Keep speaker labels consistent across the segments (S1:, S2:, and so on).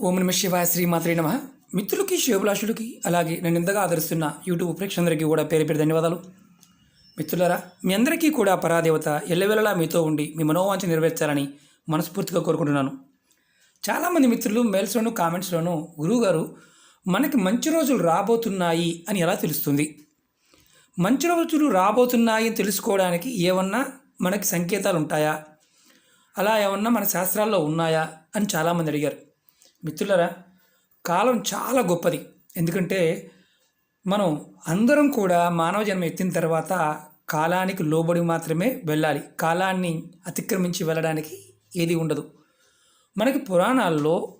S1: ఓం నమ శివాయ శ్రీమాత్రే నమ. మిత్రులకి శివభిలాషులకి అలాగే నన్ను ఇంతగా ఆదరిస్తున్న యూట్యూబ్ ప్రేక్షకులందరికీ కూడా పేరు పేరు ధన్యవాదాలు. మిత్రులారా మీ అందరికీ కూడా పరాదేవత ఎల్లవెల్లలా మీతో ఉండి మీ మనోవాంఛ నెరవేర్చాలని మనస్ఫూర్తిగా కోరుకుంటున్నాను. చాలామంది మిత్రులు మెయిల్స్లోను కామెంట్స్లోను గురువుగారు మనకి మంచి రోజులు రాబోతున్నాయి అని ఎలా తెలుస్తుంది? మంచి రోజులు రాబోతున్నాయి అని తెలుసుకోవడానికి ఏమన్నా మనకి సంకేతాలు ఉంటాయా? అలా ఏమన్నా మన శాస్త్రాల్లో ఉన్నాయా? అని చాలామంది అడిగారు. మిత్రులరా కాలం చాలా గొప్పది. ఎందుకంటే మనం అందరం కూడా మానవ జన్మ ఎత్తిన తర్వాత కాలానికి లోబడి మాత్రమే వెళ్ళాలి. కాలాన్ని అతిక్రమించి వెళ్ళడానికి ఏది ఉండదు. మనకి పురాణాల్లో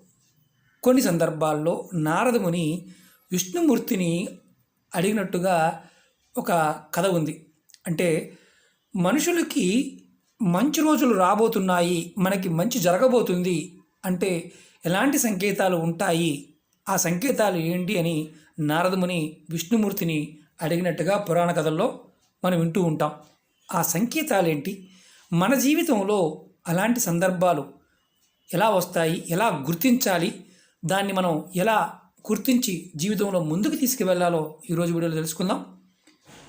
S1: కొన్ని సందర్భాల్లో నారదముని విష్ణుమూర్తిని అడిగినట్టుగా ఒక కథ ఉంది. అంటే మనుషులకి మంచి రోజులు రాబోతున్నాయి మనకి మంచి జరగబోతుంది అంటే ఎలాంటి సంకేతాలు ఉంటాయి? ఆ సంకేతాలు ఏంటి అని నారదముని విష్ణుమూర్తిని అడిగినట్టుగా పురాణ కథల్లో మనం వింటూ ఉంటాం. ఆ సంకేతాలు ఏంటి మన జీవితంలో అలాంటి సందర్భాలు ఎలా వస్తాయి? ఎలా గుర్తించాలి? దాన్ని మనం ఎలా గుర్తించి జీవితంలో ముందుకు తీసుకువెళ్ళాలో ఈరోజు వీడియోలో తెలుసుకుందాం.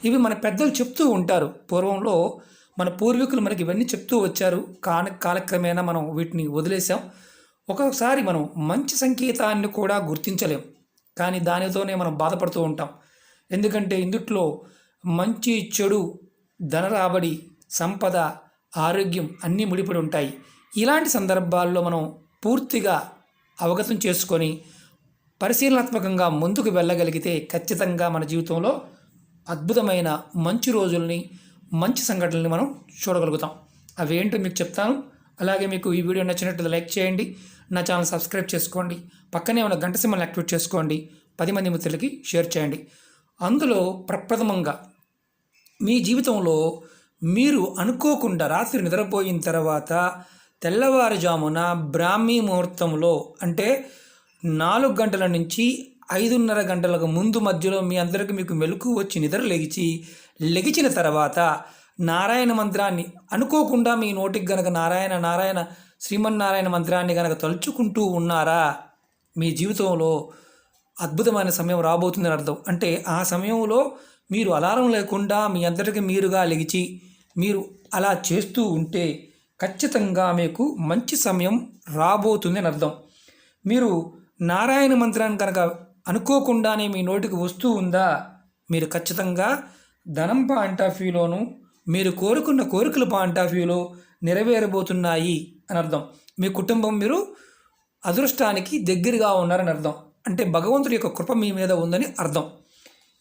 S1: ఇవి మన పెద్దలు చెప్తూ ఉంటారు. పూర్వంలో మన పూర్వీకులు మనకి ఇవన్నీ చెప్తూ వచ్చారు. కాన కాలక్రమేణా మనం వీటిని వదిలేసాం ఒక్కొక్కసారి మనం మంచి సంకేతాన్ని కూడా గుర్తించలేం. కానీ దానితోనే మనం బాధపడుతూ ఉంటాం. ఎందుకంటే ఇందుట్లో మంచి చెడు ధన రాబడి సంపద ఆరోగ్యం అన్నీ ముడిపడి ఉంటాయి. ఇలాంటి సందర్భాల్లో మనం పూర్తిగా అవగతం చేసుకొని పరిశీలనాత్మకంగా ముందుకు వెళ్ళగలిగితే ఖచ్చితంగా మన జీవితంలో అద్భుతమైన మంచి రోజుల్ని మంచి సంఘటనల్ని మనం చూడగలుగుతాం. అవి ఏంటో మీకు చెప్తాను. అలాగే మీకు ఈ వీడియో నచ్చినట్టు లైక్ చేయండి. నా ఛానల్ సబ్స్క్రైబ్ చేసుకోండి. పక్కనే ఉన్న గంట సింబల్ యాక్టివేట్ చేసుకోండి. పది మంది మిత్రులకి షేర్ చేయండి. అందులో ప్రప్రథమంగా మీ జీవితంలో మీరు అనుకోకుండా రాత్రి నిద్రపోయిన తర్వాత తెల్లవారుజామున బ్రాహ్మీ ముహూర్తంలో అంటే నాలుగు గంటల నుంచి ఐదున్నర గంటలకు ముందు మధ్యలో మీ అందరికి మీకు మెలకు వచ్చి నిద్ర లెగిచి లెగిచిన తర్వాత నారాయణ మంత్రాన్ని అనుకోకుండా మీ నోటికి గనక నారాయణ నారాయణ శ్రీమన్నారాయణ మంత్రాన్ని గనక తలుచుకుంటూ ఉన్నారా? మీ జీవితంలో అద్భుతమైన సమయం రాబోతుందని అర్థం. అంటే ఆ సమయంలో మీరు అలారం లేకుండా మీ అందరికీ మీరుగా లెగిచి మీరు అలా చేస్తూ ఉంటే ఖచ్చితంగా మీకు మంచి సమయం రాబోతుంది అని అర్థం. మీరు నారాయణ మంత్రాన్ని కనుక అనుకోకుండానే మీ నోటికి వస్తూ ఉందా? మీరు ఖచ్చితంగా ధనం పాయింట్ ఆఫ్ మీరు కోరుకున్న కోరికల పాయింట్ ఆఫ్ వ్యూలో నెరవేరబోతున్నాయి అని అర్థం. మీ కుటుంబం మీరు అదృష్టానికి దగ్గరగా ఉన్నారని అర్థం. అంటే భగవంతుడి యొక్క కృప మీ మీద ఉందని అర్థం.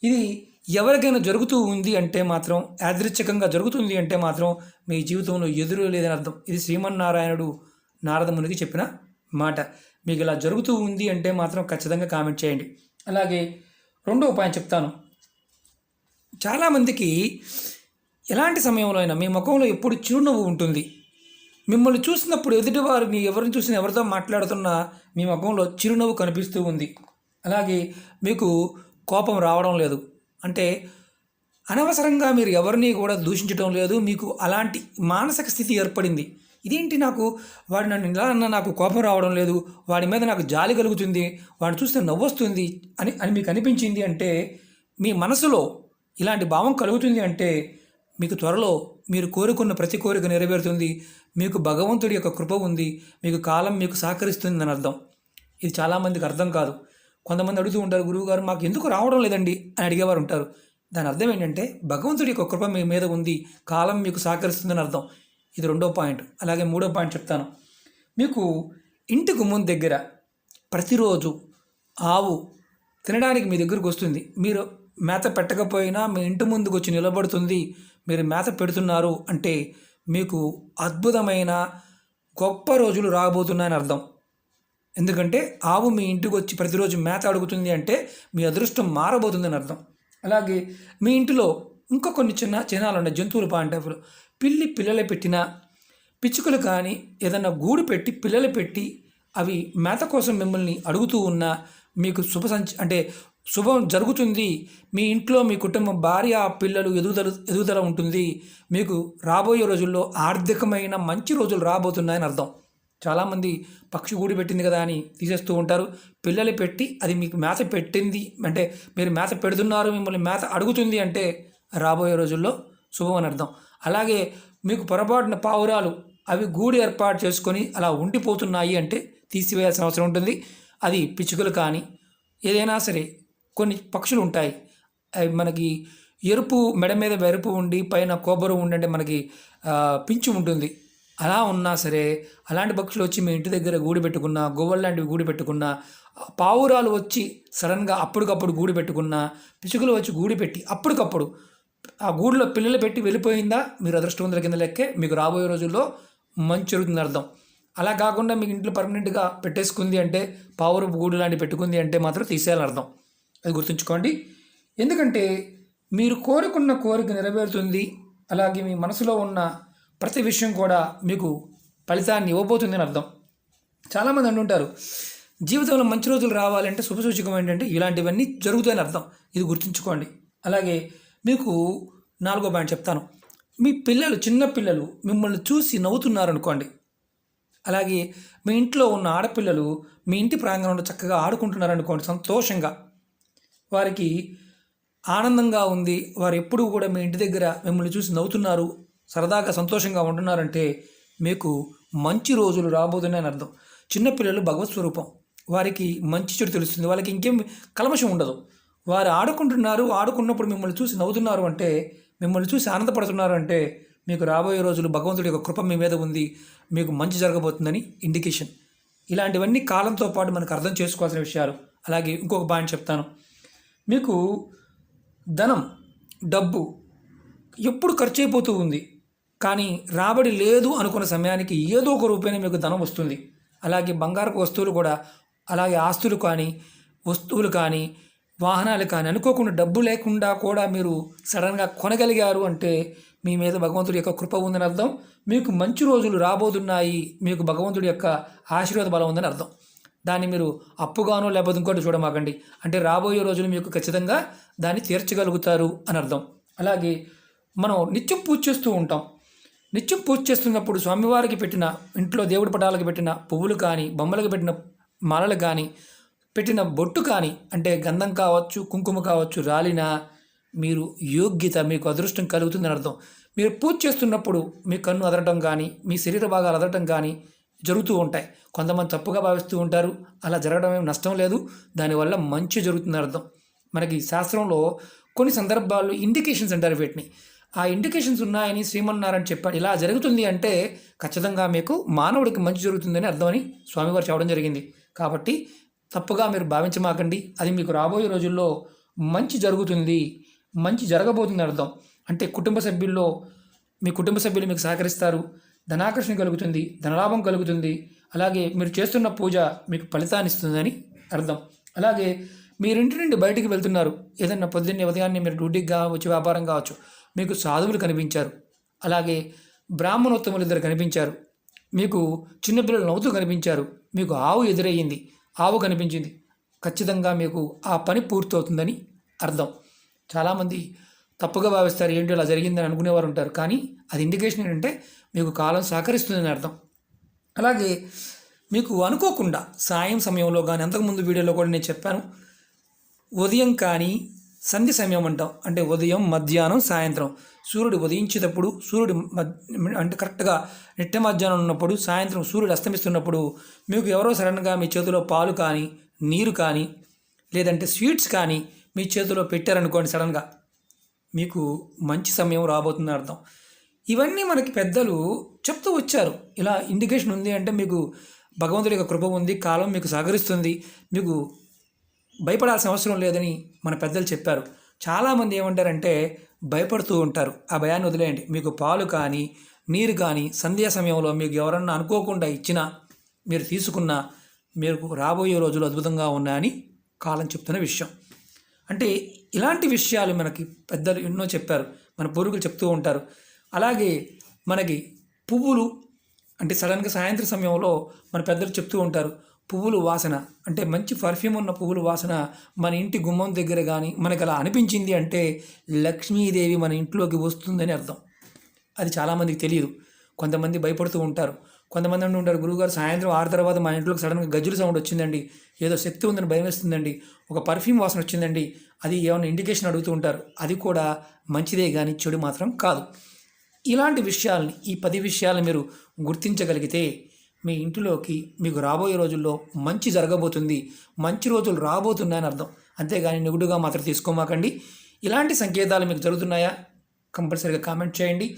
S1: ఇది ఎవరికైనా జరుగుతూ ఉంది అంటే మాత్రం యాదృచ్ఛికంగా జరుగుతుంది అంటే మాత్రం మీ జీవితంలో ఎదురు లేదని అర్థం. ఇది శ్రీమన్నారాయణుడు నారదమునికి చెప్పిన మాట. మీకు ఇలా జరుగుతూ ఉంది అంటే మాత్రం ఖచ్చితంగా కామెంట్ చేయండి. అలాగే రెండో ఉపాయం చెప్తాను. చాలామందికి ఎలాంటి సమయంలో అయినా మీ ముఖంలో ఎప్పుడు చిరునవ్వు ఉంటుంది? మిమ్మల్ని చూసినప్పుడు ఎదుటివారు మీ ఎవరిని చూసిన ఎవరితో మాట్లాడుతున్నా మీ ముఖంలో చిరునవ్వు కనిపిస్తూ ఉంది. అలాగే మీకు కోపం రావడం లేదు. అంటే అనవసరంగా మీరు ఎవరిని కూడా దూషించడం లేదు. మీకు అలాంటి మానసిక స్థితి ఏర్పడింది. ఇదేంటి నాకు? వాడు నన్ను ఇలా అన్నా నాకు కోపం రావడం లేదు. వాడి మీద నాకు జాలి కలుగుతుంది. వాడిని చూస్తే నవ్వొస్తుంది అని అని మీకు అనిపించింది అంటే మీ మనసులో ఇలాంటి భావం కలుగుతుంది అంటే మీకు త్వరలో మీరు కోరుకున్న ప్రతి కోరిక నెరవేరుతుంది. మీకు భగవంతుడి యొక్క కృప ఉంది. మీకు కాలం మీకు సహకరిస్తుంది అని అర్థం. ఇది చాలామందికి అర్థం కాదు. కొంతమంది అడుగుతూ ఉంటారు గురువుగారు మాకు ఎందుకు రావడం లేదండి? అని అడిగేవారు ఉంటారు. దాని అర్థం ఏంటంటే భగవంతుడి యొక్క కృప మీ మీద ఉంది. కాలం మీకు సహకరిస్తుందని అర్థం. ఇది రెండో పాయింట్. అలాగే మూడో పాయింట్ చెప్తాను. మీకు ఇంటికి ముందు దగ్గర ప్రతిరోజు ఆవు తినడానికి మీ దగ్గరకు వస్తుంది. మీరు మేత పెట్టకపోయినా మీ ఇంటి ముందుకు వచ్చి నిలబడుతుంది. మీరు మేత పెడుతున్నారు అంటే మీకు అద్భుతమైన గొప్ప రోజులు రాబోతున్నాయని అర్థం. ఎందుకంటే ఆవు మీ ఇంటికి వచ్చి ప్రతిరోజు మేత అడుగుతుంది అంటే మీ అదృష్టం మారబోతుందని అర్థం. అలాగే మీ ఇంటిలో ఇంకా కొన్ని చిన్న చిహ్నాలు ఉన్నాయి. జంతువులు పాయింట్ పిల్లి పిల్లలు పెట్టినా పిచ్చుకలు కానీ ఏదన్నా గూడు పెట్టి పిల్లలు పెట్టి అవి మేత కోసం మిమ్మల్ని అడుగుతూ ఉన్నా మీకు శుభ సంచ అంటే శుభం జరుగుతుంది. మీ ఇంట్లో మీ కుటుంబం భార్య పిల్లలు ఎదుగుదల ఎదుగుదల ఉంటుంది. మీకు రాబోయే రోజుల్లో ఆర్థికమైన మంచి రోజులు రాబోతున్నాయని అర్థం. చాలామంది పక్షి గూడు పెట్టింది కదా అని తీసేస్తూ ఉంటారు. పిల్లలు పెట్టి అది మీకు మేత పెట్టింది అంటే మీరు మేత పెడుతున్నారు మిమ్మల్ని మేత అడుగుతుంది అంటే రాబోయే రోజుల్లో శుభం అని అర్థం. అలాగే మీకు పొరపాటున పావురాలు అవి గూడు ఏర్పాటు చేసుకొని అలా ఉండిపోతున్నాయి అంటే తీసివేయాల్సిన అవసరం ఉంటుంది. అది పిచ్చుకలు కానీ ఏదైనా సరే కొన్ని పక్షులు ఉంటాయి. అవి మనకి ఎరుపు మెడ మీద ఎరుపు ఉండి పైన కొబ్బరి ఉండంటే మనకి పించు ఉంటుంది. అలా ఉన్నా సరే అలాంటి పక్షులు వచ్చి మీ ఇంటి దగ్గర గూడు పెట్టుకున్నా గోవల్ లాంటివి గూడు పెట్టుకున్నా పావురాలు వచ్చి సడన్గా అప్పటికప్పుడు గూడు పెట్టుకున్నా పిచుకలు వచ్చి గూడు పెట్టి అప్పటికప్పుడు ఆ గూడులో పిల్లలు పెట్టి వెళ్ళిపోయిందా? మీరు అదృష్టవంతుల కింద లెక్కే. మీకు రాబోయే రోజుల్లో మంచి జరుగుతుంది అర్థం. అలా కాకుండా మీకు ఇంట్లో పర్మనెంట్గా పెట్టేసుకుంది అంటే పావురపు గూడు లాంటివి పెట్టుకుంది అంటే మాత్రం తీసేయాలని అర్థం. అది గుర్తుంచుకోండి. ఎందుకంటే మీరు కోరుకున్న కోరిక నెరవేరుతుంది. అలాగే మీ మనసులో ఉన్న ప్రతి విషయం కూడా మీకు ఫలితాన్ని ఇవ్వబోతుంది అని అర్థం. చాలామంది అంటుంటారు జీవితంలో మంచి రోజులు రావాలంటే శుభసూచకం ఏంటంటే ఇలాంటివన్నీ జరుగుతాయని అర్థం. ఇది గుర్తుంచుకోండి. అలాగే మీకు నాలుగో పాయింట్ చెప్తాను. మీ పిల్లలు చిన్న పిల్లలు మిమ్మల్ని చూసి నవ్వుతున్నారు అనుకోండి అలాగే మీ ఇంట్లో ఉన్న ఆడపిల్లలు మీ ఇంటి ప్రాంగణంలో చక్కగా ఆడుకుంటున్నారు అనుకోండి సంతోషంగా. వారికి ఆనందంగా ఉంది. వారు ఎప్పుడూ కూడా మీ ఇంటి దగ్గర మిమ్మల్ని చూసి నవ్వుతున్నారు. సరదాగా సంతోషంగా ఉంటున్నారంటే మీకు మంచి రోజులు రాబోతున్నాయని అర్థం. చిన్నపిల్లలు భగవత్ స్వరూపం. వారికి మంచి చెడు తెలుస్తుంది. వాళ్ళకి ఇంకేం కలమషం ఉండదు. వారు ఆడుకుంటున్నారు. ఆడుకున్నప్పుడు మిమ్మల్ని చూసి నవ్వుతున్నారు అంటే మిమ్మల్ని చూసి ఆనందపడుతున్నారు అంటే మీకు రాబోయే రోజులు భగవంతుడి యొక్క కృప మీ మీద ఉంది. మీకు మంచి జరగబోతుందని ఇండికేషన్ ఇలాంటివన్నీ కాలంతో పాటు మనకు అర్థం చేసుకోవాల్సిన విషయాలు. అలాగే ఇంకొక పాయింట్ చెప్తాను. మీకు ధనం డబ్బు ఎప్పుడు ఖర్చు అయిపోతూ ఉంది. కానీ రాబడి లేదు అనుకున్న సమయానికి ఏదో ఒక రూపాయన మీకు ధనం వస్తుంది. అలాగే బంగారపు వస్తువులు కూడా అలాగే ఆస్తులు కానీ వస్తువులు కానీ వాహనాలు కానీ అనుకోకుండా డబ్బు లేకుండా కూడా మీరు సడన్గా కొనగలిగారు అంటే మీ మీద భగవంతుడి యొక్క కృప ఉందని అర్థం. మీకు మంచి రోజులు రాబోతున్నాయి. మీకు భగవంతుడి యొక్క ఆశీర్వాద బలం ఉందని అర్థం. దాన్ని మీరు అప్పుగానో లేకపోతే ఇంకోటి చూడమాకండి. అంటే రాబోయే రోజులు మీకు ఖచ్చితంగా దాన్ని తీర్చగలుగుతారు అని అర్థం. అలాగే మనం నిత్యం పూజ చేస్తూ ఉంటాం. నిత్యం పూజ చేస్తున్నప్పుడు స్వామివారికి పెట్టిన ఇంట్లో దేవుడి పటాలకు పెట్టిన పువ్వులు కానీ బొమ్మలకు పెట్టిన మాలలు కానీ పెట్టిన బొట్టు కానీ అంటే గంధం కావచ్చు కుంకుమ కావచ్చు రాలినా మీరు యోగ్యత మీకు అదృష్టం కలుగుతుందని అర్థం. మీరు పూజ చేస్తున్నప్పుడు మీ కన్ను అదరటం కానీ మీ శరీర భాగాలు అదరటం కానీ జరుగుతూ ఉంటాయి. కొంతమంది తప్పుగా భావిస్తూ ఉంటారు. అలా జరగడం ఏం నష్టం లేదు. దానివల్ల మంచి జరుగుతుంది అర్థం. మనకి శాస్త్రంలో కొన్ని సందర్భాల్లో ఇండికేషన్స్ అంటారు వీటిని. ఆ ఇండికేషన్స్ ఉన్నాయని శ్రీమన్నారాయణ చెప్పాడు. ఇలా జరుగుతుంది అంటే ఖచ్చితంగా మీకు మానవుడికి మంచి జరుగుతుందని అర్థమని స్వామివారు చెప్పడం జరిగింది. కాబట్టి తప్పుగా మీరు భావించమాకండి. అది మీకు రాబోయే రోజుల్లో మంచి జరుగుతుంది. మంచి జరగబోతుంది అర్థం. అంటే కుటుంబ సభ్యుల్లో మీ కుటుంబ సభ్యులు మీకు సహకరిస్తారు. ధనాకర్షణ కలుగుతుంది ధనలాభం కలుగుతుంది. అలాగే మీరు చేస్తున్న పూజ మీకు ఫలితాన్ని ఇస్తుందని అర్థం. అలాగే మీరు ఇంటి నుండి బయటికి వెళ్తున్నారు. ఏదన్నా పొద్దున్నే ఉదయాన్నే మీరు డ్యూటీకి కావచ్చు వ్యాపారం కావచ్చు. మీకు సాధువులు కనిపించారు. అలాగే బ్రాహ్మణోత్తములు ఇద్దరు కనిపించారు. మీకు చిన్నపిల్లలు నవ్వుతూ కనిపించారు. మీకు ఆవు ఎదురయ్యింది. ఆవు కనిపించింది. ఖచ్చితంగా మీకు ఆ పని పూర్తవుతుందని అర్థం. చాలామంది తప్పుగా భావిస్తారు ఏంటి అలా జరిగిందని అనుకునేవారు ఉంటారు కానీ అది ఇండికేషన్ ఏంటంటే మీకు కాలం సహకరిస్తుందని అర్థం. అలాగే మీకు అనుకోకుండా సాయం సమయంలో కానీ అంతకుముందు వీడియోలో కూడా నేను చెప్పాను ఉదయం కానీ సంధ్య సమయం అంటాం. అంటే ఉదయం మధ్యాహ్నం సాయంత్రం. సూర్యుడు ఉదయించేటప్పుడు సూర్యుడు అంటే కరెక్ట్గా నిట్ట మధ్యాహ్నం ఉన్నప్పుడు సాయంత్రం సూర్యుడు అస్తమిస్తున్నప్పుడు మీకు ఎవరో సడన్గా మీ చేతిలో పాలు కానీ నీరు కానీ లేదంటే స్వీట్స్ కానీ మీ చేతిలో పెట్టారనుకోండి సడన్గా. మీకు మంచి సమయం రాబోతుంది అర్థం. ఇవన్నీ మనకి పెద్దలు చెప్తూ వచ్చారు. ఇలా ఇండికేషన్ ఉంది అంటే మీకు భగవంతుడి యొక్క కృప ఉంది కాలం మీకు సహకరిస్తుంది మీకు భయపడాల్సిన అవసరం లేదని మన పెద్దలు చెప్పారు. చాలామంది ఏమంటారంటే భయపడుతూ ఉంటారు. ఆ భయాన్ని వదిలేయండి. మీకు పాలు కానీ నీరు కానీ సంధ్యా సమయంలో మీకు ఎవరన్నా అనుకోకుండా ఇచ్చినా మీరు తీసుకున్న మీకు రాబోయే రోజులు అద్భుతంగా ఉన్నాయని కాలం చెప్తున్న విషయం. అంటే ఇలాంటి విషయాలు మనకి పెద్దలు ఎన్నో చెప్పారు. మన పూర్వీకులు చెప్తూ ఉంటారు. అలాగే మనకి పువ్వులు అంటే సడన్గా సాయంత్రం సమయంలో మన పెద్దలు చెప్తూ ఉంటారు. పువ్వులు వాసన అంటే మంచి పర్ఫ్యూమ్ ఉన్న పువ్వుల వాసన మన ఇంటి గుమ్మం దగ్గర కానీ మనకు అలా అనిపించింది అంటే లక్ష్మీదేవి మన ఇంట్లోకి వస్తుందని అర్థం. అది చాలామందికి తెలియదు. కొంతమంది భయపడుతూ ఉంటారు. కొంతమంది అంటూ ఉంటారు గురువుగారు సాయంత్రం ఆరు తర్వాత మా ఇంట్లోకి సడన్గా గజ్జుల సౌండ్ వచ్చిందండి. ఏదో శక్తి ఉందని భయం వేస్తుందండి ఒక పర్ఫ్యూమ్ వాసన వచ్చిందండి. అది ఏమైనా ఇండికేషన్ అడుగుతూ ఉంటారు. అది కూడా మంచిదే కానీ చెడు మాత్రం కాదు. ఇలాంటి విషయాల్ని ఈ పది విషయాలను మీరు గుర్తించగలిగితే మీ ఇంటిలోకి మీకు రాబోయే రోజుల్లో మంచి జరగబోతుంది. మంచి రోజులు రాబోతున్నాయని అర్థం. అంతేగాని నెగుడుగా మాత్రం తీసుకోమాకండి. ఇలాంటి సంకేతాలు మీకు జరుగుతున్నాయా? కంపల్సరీగా కామెంట్ చేయండి.